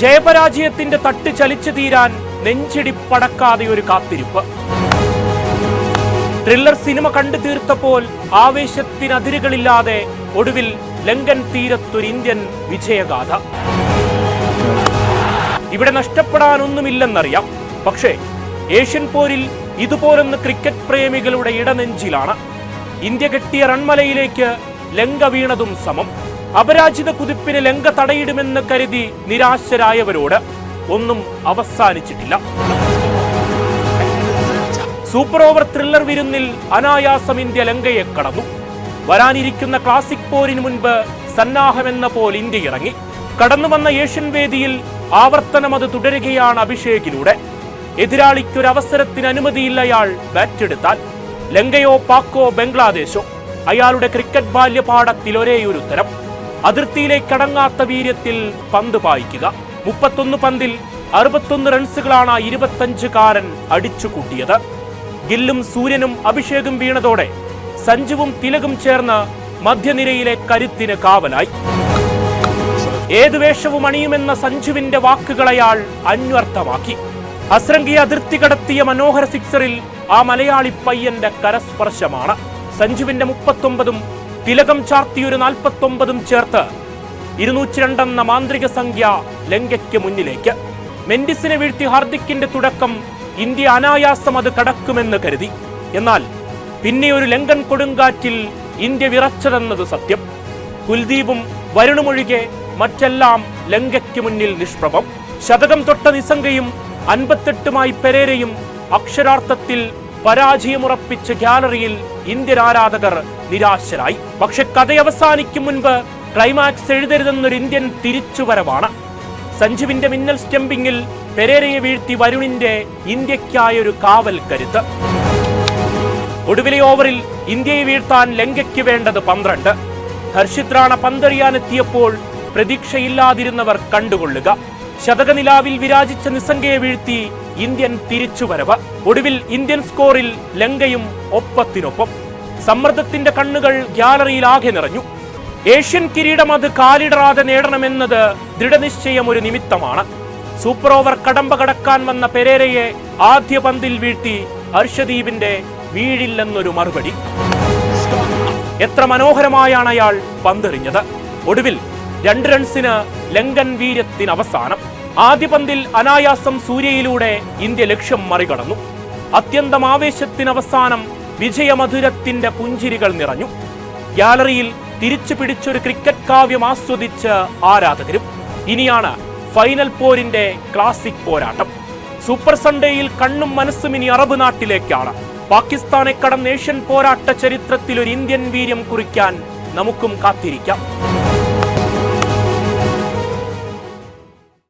ജയപരാജയത്തിന്റെ തട്ട് ചലിച്ചു തീരാൻ നെഞ്ചിടി പടക്കാതെ ഒരു കാത്തിരിപ്പ്. ത്രില്ലർ സിനിമ കണ്ടു തീർത്തപ്പോൾ ആവേശത്തിനതിരുകളില്ലാതെ ഒടുവിൽ ലങ്കൻ തീരത്തൊരു ഇന്ത്യൻ വിജയഗാഥ. ഇവിടെ നഷ്ടപ്പെടാനൊന്നുമില്ലെന്നറിയാം. പക്ഷേ ഏഷ്യൻ പോരിൽ ഇതുപോലൊന്ന് ക്രിക്കറ്റ് പ്രേമികളുടെ ഇടനെഞ്ചിലാണ്. ഇന്ത്യ കെട്ടിയ റൺമലയിലേക്ക് ലങ്ക വീണതും സമം. അപരാജിത കുതിപ്പിന് ലങ്ക തടയിടുമെന്ന് കരുതി നിരാശരായവരോട് ഒന്നും അവസാനിച്ചിട്ടില്ല. സൂപ്പർ ഓവർ ത്രില്ലർ വിരുന്നിൽ അനായാസം ഇന്ത്യ ലങ്കയെ കടന്നു. വരാനിരിക്കുന്ന ക്ലാസിക് പോരിന് മുൻപ് സന്നാഹമെന്ന പോൽ ഇന്ത്യ ഇറങ്ങി. കടന്നു വന്ന ഏഷ്യൻ വേദിയിൽ ആവർത്തനം അത് തുടരുകയാണ് അഭിഷേകിലൂടെ. എതിരാളിക്കൊരവസരത്തിന് അനുമതിയില്ല അയാൾ ബാറ്റെടുത്താൽ. ലങ്കയോ പാക്കോ ബംഗ്ലാദേശോ അയാളുടെ ക്രിക്കറ്റ് ബാല്യപാഠത്തിൽ ഒരേയൊരു ഉത്തരം അതിർത്തിയിലേക്ക് കടങ്ങാത്ത വീര്യത്തിൽ പന്ത് പായിക്കുക. മുപ്പത്തൊന്ന് പന്തിൽ അറുപത്തൊന്ന് റൺസുകളാണ് ഇരുപത്തഞ്ചുകാരൻ അടിച്ചുകൂട്ടിയത് ഗില്ലും സൂര്യനും അഭിഷേകും വീണതോടെ സഞ്ജുവും തിലകും ചേർന്ന് മധ്യനിരയിലെ കരുത്തിന് കാവലായി. ഏത് വേഷവും അണിയുമെന്ന സഞ്ജുവിന്റെ വാക്കുകൾ അയാൾ അന്വർത്ഥമാക്കി. അസ്രംഗി അതിർത്തി കടത്തിയ മനോഹര സിക്സറിൽ ആ മലയാളി പയ്യന്റെ കരസ്പർശമാണ്. സഞ്ജുവിന്റെ മുപ്പത്തൊമ്പതും തിലകം ചാർത്തിയൊരു നാൽപ്പത്തൊമ്പതും ചേർത്ത് ഇരുന്നൂറ്റി രണ്ടെന്ന മാന്ത്രിക സംഖ്യ ലങ്കയ്ക്ക് മുന്നിലേക്ക്. മെൻഡിസിനെ വീഴ്ത്തി ഹാർദിക്കിന്റെ തുടക്കം ഇന്ത്യ അനായാസം അത് കടക്കുമെന്ന് കരുതി. എന്നാൽ പിന്നെ ഒരു ലങ്കൻ കൊടുങ്കാറ്റിൽ ഇന്ത്യ വിറച്ചതെന്നത് സത്യം. കുൽദീപും വരുണുമൊഴികെ മറ്റെല്ലാം ലങ്കയ്ക്ക് മുന്നിൽ നിഷ്പ്രഭം. ശതകം തൊട്ട നിസംഗയും അൻപത്തെട്ടുമായി പെരേരയും അക്ഷരാർത്ഥത്തിൽ പരാജയമുറപ്പിച്ച ഗ്യാലറിയിൽ ഇന്ത്യൻ ആരാധകർ നിരാശരായി. പക്ഷെ കഥ അവസാനിക്കും മുൻപ് ക്ലൈമാക്സ് എഴുതരുതെന്നൊരു ഇന്ത്യൻ തിരിച്ചുവരവാണ്. സഞ്ജുവിന്റെ മിന്നൽ സ്റ്റംപിങ്ങിൽ പെരേരയെ വീഴ്ത്തി വരുണിന്റെ ഇന്ത്യക്കായൊരു കാവൽ കരുത്ത് ഒടുവിലെ ഓവറിൽ ഇന്ത്യയെ വീഴ്ത്താൻ ലങ്കയ്ക്ക് വേണ്ടത് പന്ത്രണ്ട്. ഹർഷിത് റാണ പന്തെറിയാനെത്തിയപ്പോൾ പ്രതീക്ഷയില്ലാതിരുന്നവർ കണ്ടുകൊള്ളുക. ശതകനിലാവിൽ വിരാജിച്ച നിസംഗയെ വീഴ്ത്തി ഇന്ത്യൻ തിരിച്ചുവരവ്. ഒടുവിൽ ഇന്ത്യൻ സ്കോറിൽ ലങ്കയും ഒപ്പത്തിനൊപ്പം. സമ്മർദ്ദത്തിന്റെ കണ്ണുകൾ ഗ്യാലറിയിൽ ആകെ നിറഞ്ഞു. ഏഷ്യൻ കിരീടം അത് കാലിടറാതെ നേടണമെന്നത് ദൃഢനിശ്ചയം ഒരു നിമിത്തമാണ്. സൂപ്പർ ഓവർ കടമ്പ കടക്കാൻ വന്ന പെരേരയെ ആദ്യ പന്തിൽ വീഴ്ത്തി ഹർഷദീപിന്റെ വീഴില്ലെന്നൊരു മറുപടി. എത്ര മനോഹരമായാണ് അയാൾ പന്തെറിഞ്ഞത്. ഒടുവിൽ രണ്ട് റൺസിന് ലങ്കൻ വീര്യത്തിന് അവസാനം. ആദ്യ പന്തിൽ അനായാസം സൂര്യയിലൂടെ ഇന്ത്യ ലക്ഷ്യം മറികടന്നു. അത്യന്തം ആവേശത്തിന് അവസാനം വിജയമധുരത്തിന്റെ പുഞ്ചിരികൾ നിറഞ്ഞു. ഗ്യാലറിയിൽ തിരിച്ചു പിടിച്ചൊരു ക്രിക്കറ്റ് കാവ്യം ആസ്വദിച്ച് ആരാധകരും ഇനിയാണ് ഫൈനൽ പോരിന്റെ ക്ലാസിക് പോരാട്ടം. സൂപ്പർ സൺഡേയിൽ കണ്ണും മനസ്സും ഇനി അറബ് നാട്ടിലേക്കാണ്. പാകിസ്ഥാനെ കടന്ന് ഏഷ്യൻ പോരാട്ട ചരിത്രത്തിൽ ഒരു ഇന്ത്യൻ വീര്യം കുറിക്കാൻ നമുക്കും കാത്തിരിക്കാം.